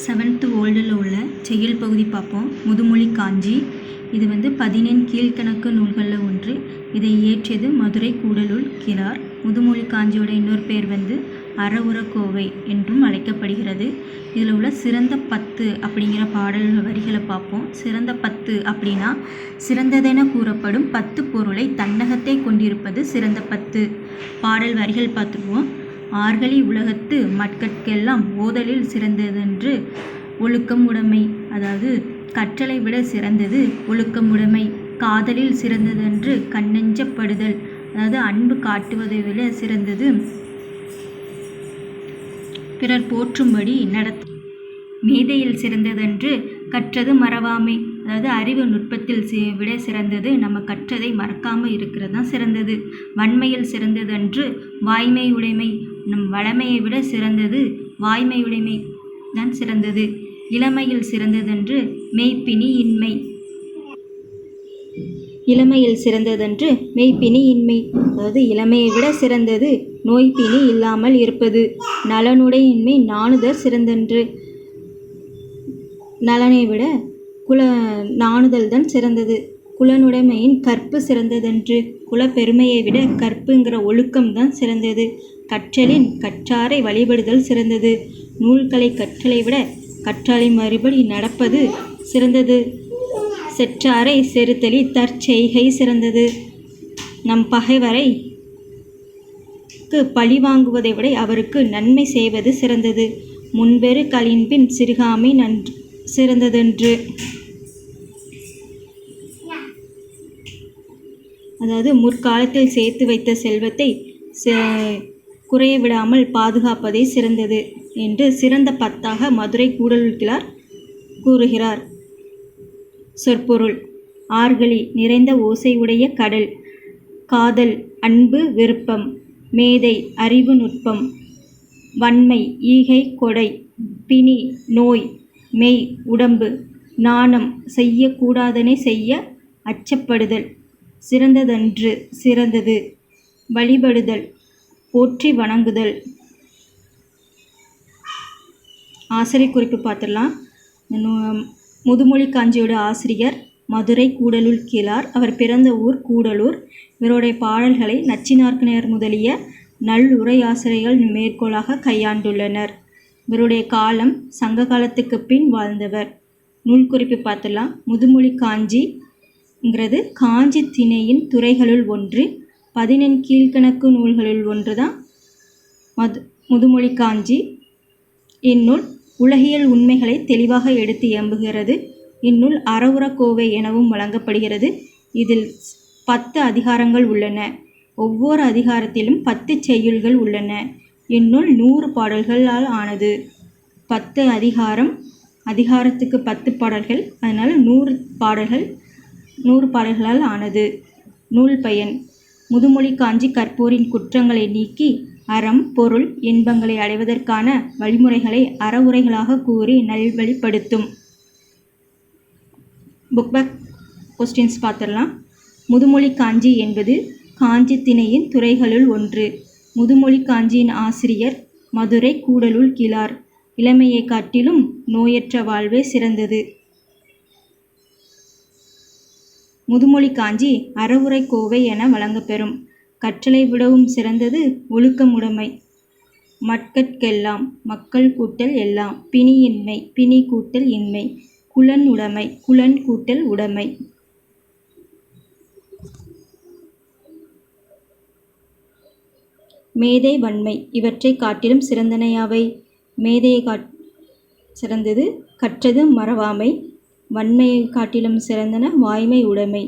Seventh ஓல்டில் உள்ள செய்யுள் பகுதி பார்ப்போம். முதுமொழி காஞ்சி. இது வந்து பதினெண் கீழ்க்கணக்கு நூல்களில் ஒன்று. இதை இயற்றியது மதுரை கூடலூர் கிரார். முதுமொழி காஞ்சியோட இன்னொரு பேர் வந்து அறவுரக்கோவை என்றும் அழைக்கப்படுகிறது. இதில் உள்ள சிறந்த பத்து அப்படிங்கிற பாடல் வரிகளை பார்ப்போம். சிறந்த பத்து அப்படின்னா சிறந்ததென கூறப்படும் பத்து பொருளை தன்னகத்தே கொண்டிருப்பது சிறந்த பத்து. பாடல் வரிகள் பார்த்துருவோம். ஆர்கலி உலகத்து மட்கட்கெல்லாம் ஓதலில் சிறந்ததென்று ஒழுக்கம் உடைமை. அதாவது கற்றலை விட சிறந்தது ஒழுக்கம் உடைமை. காதலில் சிறந்ததென்று கண்ணெஞ்சப்படுதல். அதாவது அன்பு காட்டுவதை விட சிறந்தது பிறர் போற்றும்படி நடத்த. மேதையில் சிறந்ததென்று கற்றது மறவாமை. அதாவது அறிவு நுட்பத்தில் விட சிறந்தது நம்ம கற்றதை மறக்காமல் இருக்கிறது தான் சிறந்தது. வன்மையில் சிறந்ததன்று வாய்மை உடைமை. நம் வளமையை விட சிறந்தது வாய்மையுடைமை தான் சிறந்தது. இளமையில் சிறந்ததன்று மெய்ப்பினி இன்மை. இளமையில் சிறந்ததன்று மெய்ப்பினி இன்மை. அதாவது இளமையை விட சிறந்தது நோய்பினி இல்லாமல் இருப்பது. நலனுடையின்மை நாணுதல் சிறந்தன்று. நலனை விட குல நாணுதல் தான் சிறந்தது. குலனுடைமையின் கற்பு சிறந்ததன்று. குலப்பெருமையை விட கற்புங்கிற ஒழுக்கம் தான் சிறந்தது. கற்றலின் கற்றாரை வழிபடுதல் சிறந்தது. நூல்களை கற்றலை விட கற்றாலை மறுபடி நடப்பது சிறந்தது. செற்றாரை செருத்தலி தற்செய்கை சிறந்தது. நம் பகைவரை பழி வாங்குவதை விட அவருக்கு நன்மை செய்வது சிறந்தது. முன்பெரு கலின்பின் சிறுகாமை நன்று சிறந்ததென்று. அதாவது முற்காலத்தில் சேர்த்து வைத்த செல்வத்தை குறைய விடாமல் பாதுகாப்பதே சிறந்தது என்று சிறந்த பத்தாக மதுரை கூடலுக்கிழார் கூறுகிறார். சொற்பொருள் ஆர்களி நிறைந்த ஓசையுடைய கடல் காதல் அன்பு விருப்பம் மேதை அறிவு நுட்பம் வன்மை ஈகை கொடை பிணி நோய் மெய் உடம்பு நாணம் செய்யக்கூடாதனை செய்ய அச்சப்படுதல் சிறந்ததன்று சிறந்தது வழிபடுதல் போற்றி வணங்குதல். ஆசிரியர் குறிப்பு பார்த்துடலாம். முதுமொழி காஞ்சியோட ஆசிரியர் மதுரை கூடலூர் கீழார். அவர் பிறந்த ஊர் கூடலூர். இவருடைய பாடல்களை நச்சினார்க்கினர் முதலிய நல்லுரையாசிரியர்கள் மேற்கோளாக கையாண்டுள்ளனர். இவருடைய காலம் சங்க காலத்துக்கு பின் வாழ்ந்தவர். நூல் குறிப்பு பார்த்துடலாம். முதுமொழி காஞ்சிங்கிறது காஞ்சி திணையின் துறைகளுள் ஒன்று. பதினெண் கீழ்கணக்கு நூல்களுள் ஒன்று தான் மது முதுமொழி காஞ்சி. இந்நூல் உலகியல் உண்மைகளை தெளிவாக எடுத்து இயம்புகிறது. இந்நூல் அறவுரக்கோவை எனவும் வழங்கப்படுகிறது. இதில் பத்து அதிகாரங்கள் உள்ளன. ஒவ்வொரு அதிகாரத்திலும் பத்து செய்யுள்கள் உள்ளன. இந்நூல் நூறு பாடல்களால் ஆனது. பத்து அதிகாரம் அதிகாரத்துக்கு பத்து பாடல்கள் அதனால் நூறு பாடல்கள் நூறு பாடல்களால் ஆனது. நூல் பயன். முதுமொழி காஞ்சி கற்போரின் குற்றங்களை நீக்கி அறம் பொருள் இன்பங்களை அடைவதற்கான வழிமுறைகளை அறவுரைகளாக கூறி நல்வழிப்படுத்தும். புக் பேக் கொஸ்டின்ஸ் பார்த்துடலாம். முதுமொழி காஞ்சி என்பது காஞ்சி திணையின் துறைகளுள் ஒன்று. முதுமொழி காஞ்சியின் ஆசிரியர் மதுரை கூடலூர் கிழார். இளமையை காட்டிலும் நோயற்ற வாழ்வே சிறந்தது. முதுமொழி காஞ்சி அறவுரை கோவை என வழங்கப்பெறும் கற்றலை விடவும் சிறந்தது ஒழுக்கமுடைமை மட்கற்கெல்லாம் மக்கள் கூட்டல் எல்லாம் பிணியின்மை பிணி கூட்டல் இன்மை குலன் உடைமை குலன் கூட்டல் உடைமை. மேதை வன்மை இவற்றை காட்டிலும் சிறந்தனையாவை. மேதையை காட் சிறந்தது கற்றது மறவாமை. வன்மையை காட்டிலும் சிறந்தன வாய்மை உடைமை.